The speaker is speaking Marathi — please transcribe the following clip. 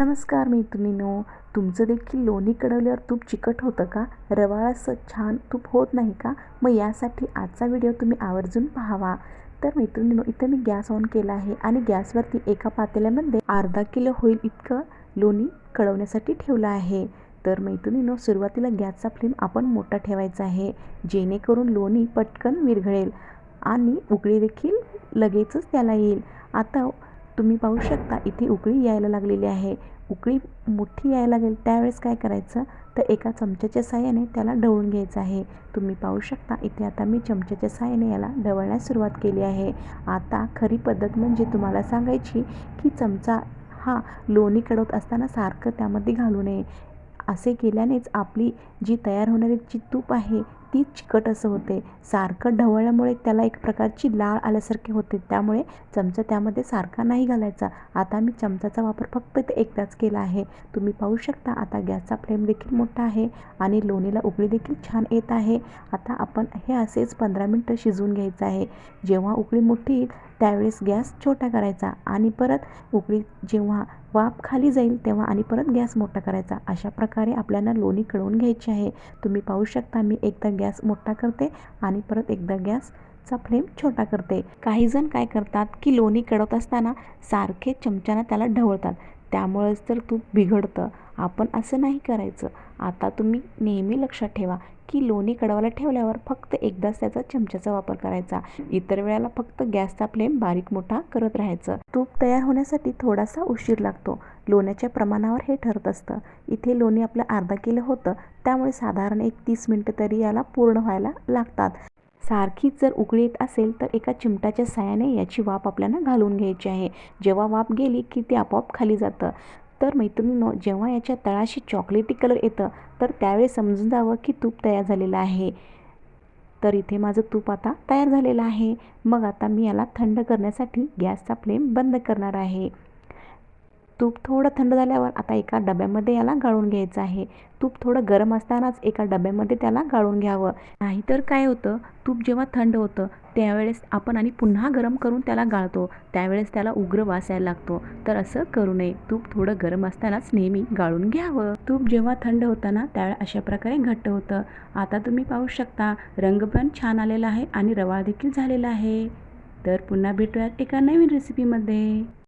नमस्कार मैत्रिणीनो तुमचं देखील लोणी कडवल्यावर तूप चिकट होतं का? रवाळ असं छान तूप होत नाही का? मग यासाठी आजचा व्हिडिओ तुम्ही आवर्जून पाहावा. तर मैत्रिणीनो इथं मी गॅस ऑन केला आहे आणि गॅसवरती एका पातेल्यामध्ये अर्धा किलो होईल इतकं लोणी कळवण्यासाठी ठेवलं आहे. तर मैत्रिणीनो सुरुवातीला गॅसचा फ्लेम आपण मोठा ठेवायचा आहे जेणेकरून लोणी पटकन विरघळेल आणि उकळी देखील लगेचच त्याला येईल. आता तुम्ही पाहू शकता इथे उकळी यायला लागलेली आहे. उकळी मोठी यायला लागेल त्यावेळेस काय करायचं? तर एका चमच्याच्या साहाय्याने त्याला ढवळून घ्यायचं आहे. तुम्ही पाहू शकता इथे आता मी चमच्याच्या साहाय्याने याला ढवळण्यास सुरुवात केली आहे. आता खरी पद्धत म्हणजे तुम्हाला सांगायची की चमचा हा लोणी कडवत असताना सारखं त्यामध्ये घालू नये. असे केल्यानेच आपली जी तयार होणारी जी तूप आहे ती चिकट असं होते. सारखं ढवळल्यामुळे त्याला एक प्रकारची लाळ आल्यासारखे होते. त्यामुळे चमचा त्यामध्ये सारखा नाही घालायचा. आता मी चमचाचा वापर फक्त ते एकदाच केला आहे. तुम्ही पाहू शकता आता गॅसचा फ्लेम देखील मोठा आहे आणि लोणीला उकळी देखील छान येत आहे. आता आपण हे असेच पंधरा मिनटं शिजवून घ्यायचं आहे. जेव्हा उकळी मोठी येईल त्यावेळेस गॅस छोटा करायचा आणि परत उकळी जेव्हा वाफ खाली जाईल तेव्हा आणि परत गॅस मोठा करायचा. अशा प्रकारे आपल्याला लोणी कळवून घ्यायची आहे. तुम्ही पाहू शकता मी एकदा गॅस मोठा करते आणि परत एकदा गॅसचा फ्लेम छोटा करते. काही जण काय करतात की लोणी कढवत असताना सारखे चमच्यानं त्याला ढवळतात. त्यामुळेच तर तूप बिघडतं. आपण असं नाही करायचं. आता तुम्ही नेहमी लक्षात ठेवा की लोणी कडवायला ठेवल्यावर फक्त एकदाच त्याचा चमच्याचा वापर करायचा. इतर वेळेला फक्त गॅसचा फ्लेम बारीक मोठा करत राहायचं. तूप तयार होण्यासाठी थोडासा उशीर लागतो. लोण्याच्या प्रमाणावर हे ठरत असतं. इथे लोणी आपलं अर्धा किलो होतं. त्यामुळे साधारण एक तीस मिनटं तरी याला पूर्ण व्हायला लागतात. सारखीच जर उकळी येत असेल तर एका चिमटाच्या साह्याने याची वाफ आपल्याला घालून घ्यायची आहे. जेव्हा वाफ गेली की ते आपोआप खाली जातं. तर मैत्रिणींनो जेव्हा याच्या तळाशी चॉकलेटी कलर येतं तर त्यावेळी समजून जावं की तूप तयार झालेलं आहे. तर इथे माझं तूप आता तयार झालेलं आहे. मग आता मी याला थंड करण्यासाठी गॅसचा फ्लेम बंद करणार आहे. तूप थोडं थंड झाल्यावर आता एका डब्यामध्ये याला गाळून घ्यायचं आहे. तूप थोडं गरम असतानाच एका डब्यामध्ये त्याला गाळून घ्यावं. नाहीतर काय होतं? तूप जेव्हा थंड होतं त्यावेळेस आपण आणि पुन्हा गरम करून त्याला गाळतो. त्यावेळेस त्याला उग्र वास यायला लागतो. तर असं करू नये. तूप थोडं गरम असतानाच नेहमी गाळून घ्यावं. तूप जेव्हा थंड होतं ना त्यावेळेस अशा प्रकारे घट्ट होतं. आता तुम्ही पाहू शकता रंग पण छान आलेला आहे आणि रवाळ देखील झालेला आहे. तर पुन्हा भेटूयात एका नवीन रेसिपीमध्ये